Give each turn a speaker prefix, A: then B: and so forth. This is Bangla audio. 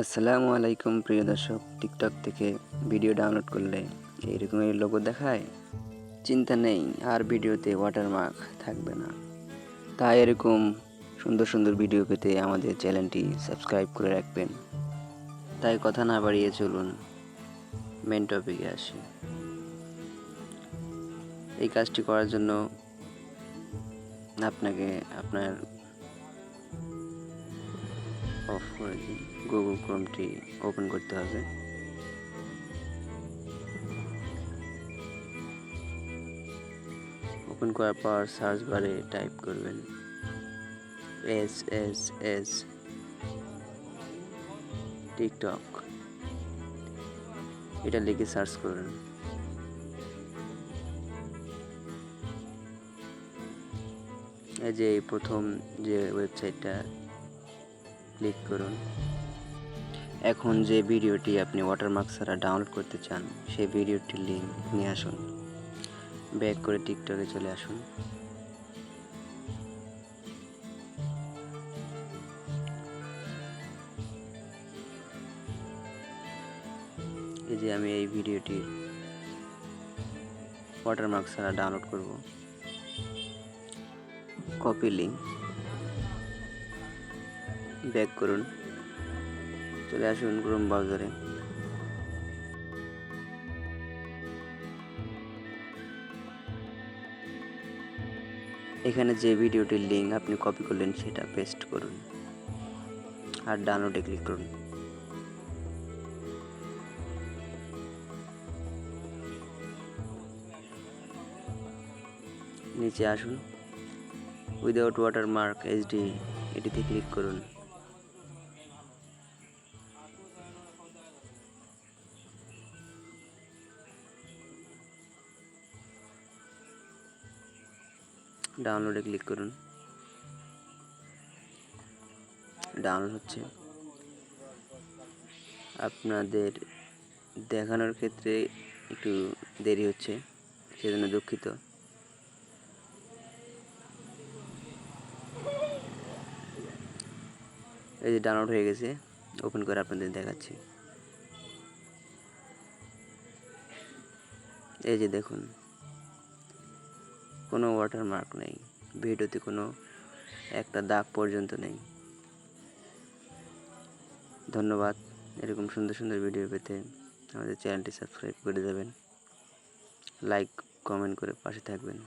A: আসসালামু আলাইকুম প্রিয় দর্শক, টিকটক থেকে ভিডিও ডাউনলোড করলে এইরকমের লোগো দেখায়? চিন্তা নেই, আর ভিডিওতে ওয়াটারমার্ক থাকবে না। তাই এরকম সুন্দর সুন্দর ভিডিও পেতে আমাদের চ্যানেলটি সাবস্ক্রাইব করে রাখবেন। তাই কথা না বাড়িয়ে চলুন মেন টপিকে আসি। এই কাজটি করার জন্য আপনাকে আপনার অফ করে দিন গুগল ক্রোমটি ওপেন করতে হবে। ওপেন করার পর সার্চ বারে টাইপ করবেন। এস এস এস টিকটক এটা লিখে সার্চ করুন। এই যে প্রথম যে ওয়েবসাইটটা ক্লিক করুন। এখন যে ভিডিওটি আপনি ওয়াটারমার্ক ছাড়া ডাউনলোড করতে চান, সেই ভিডিওটির লিঙ্ক নিয়ে আসুন। ব্যাক করে টিকটকে চলে আসুন। এই যে আমি এই ভিডিওটি ওয়াটারমার্ক ছাড়া ডাউনলোড করব। কপি লিঙ্ক ব্যাক করুন। চলে আসুন ক্রোম ব্রাউজারে। এখানে যে ভিডিওটির লিঙ্ক আপনি কপি করলেন, সেটা পেস্ট করুন। আর ডাউনলোডে ক্লিক করুন। নিচে আসুন। উইদাউট ওয়াটার ওয়াটারমার্ক, এইচডি, এটিতে ক্লিক করুন। ডাউনলোডে ক্লিক করুন। ডাউনলোড হচ্ছে। আপনাদের দেখানোর ক্ষেত্রে একটু দেরি হচ্ছে, সেজন্য দুঃখিত। এই যে ডাউনলোড হয়ে গেছে, ওপেন করে আপনাদের দেখাচ্ছি। এই যে দেখুন কোনো ওয়াটারমার্ক নেই। ভিডিওতে কোনো একটা দাগ পর্যন্ত নেই। ধন্যবাদ। এরকম সুন্দর সুন্দর ভিডিও পেতে আমাদের চ্যানেলটি সাবস্ক্রাইব করে দেবেন। লাইক কমেন্ট করে পাশে থাকবেন।